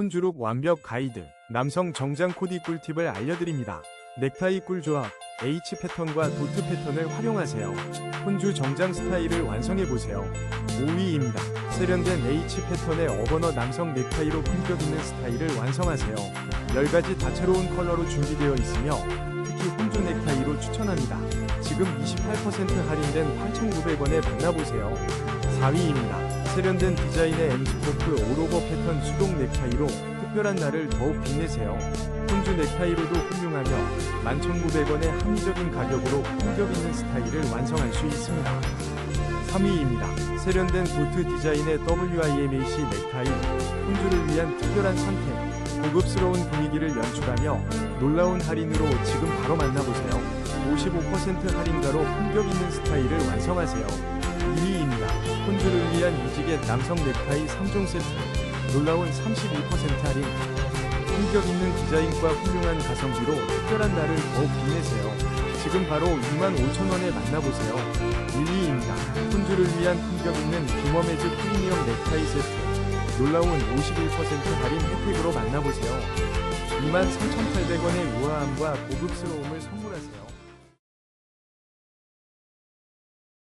혼주룩 완벽 가이드, 남성 정장 코디 꿀팁을 알려드립니다. 넥타이 꿀 조합, H 패턴과 도트 패턴을 활용하세요. 혼주 정장 스타일을 완성해보세요. 5위입니다. 세련된 H 패턴의 어버너 남성 넥타이로 있는 스타일을 완성하세요. 10가지 다채로운 컬러로 준비되어 있으며 특히 혼주 넥타이로 추천합니다. 지금 28% 할인된 8,900원에 만나보세요. 4위입니다. 세련된 디자인의 엠스포크 올오버 패턴 수동 넥타이로 특별한 날을 더욱 빛내세요. 혼주 넥타이로도 훌륭하며 11,900원의 합리적인 가격으로 품격 있는 스타일을 완성할 수 있습니다. 3위입니다. 세련된 도트 디자인의 WIMAC 넥타이, 혼주를 위한 특별한 선택, 고급스러운 분위기를 연출하며 놀라운 할인으로 지금 바로 만나보세요. 55% 할인가로 품격 있는 스타일을 완성하세요. 2위입니다. 위한 이지겟 남성 넥타이 3종 세트, 놀라운 31% 할인, 품격 있는 디자인과 훌륭한 가성비로 특별한 날을 더욱 빛내세요. 지금 바로 25,000원에 만나보세요. 1위입니다. 혼주를 위한 품격 있는 비머메즈 프리미엄 넥타이 세트. 놀라운 51% 할인 혜택으로 만나보세요. 23,800원의 우아함과 고급스러움을 선물하세요.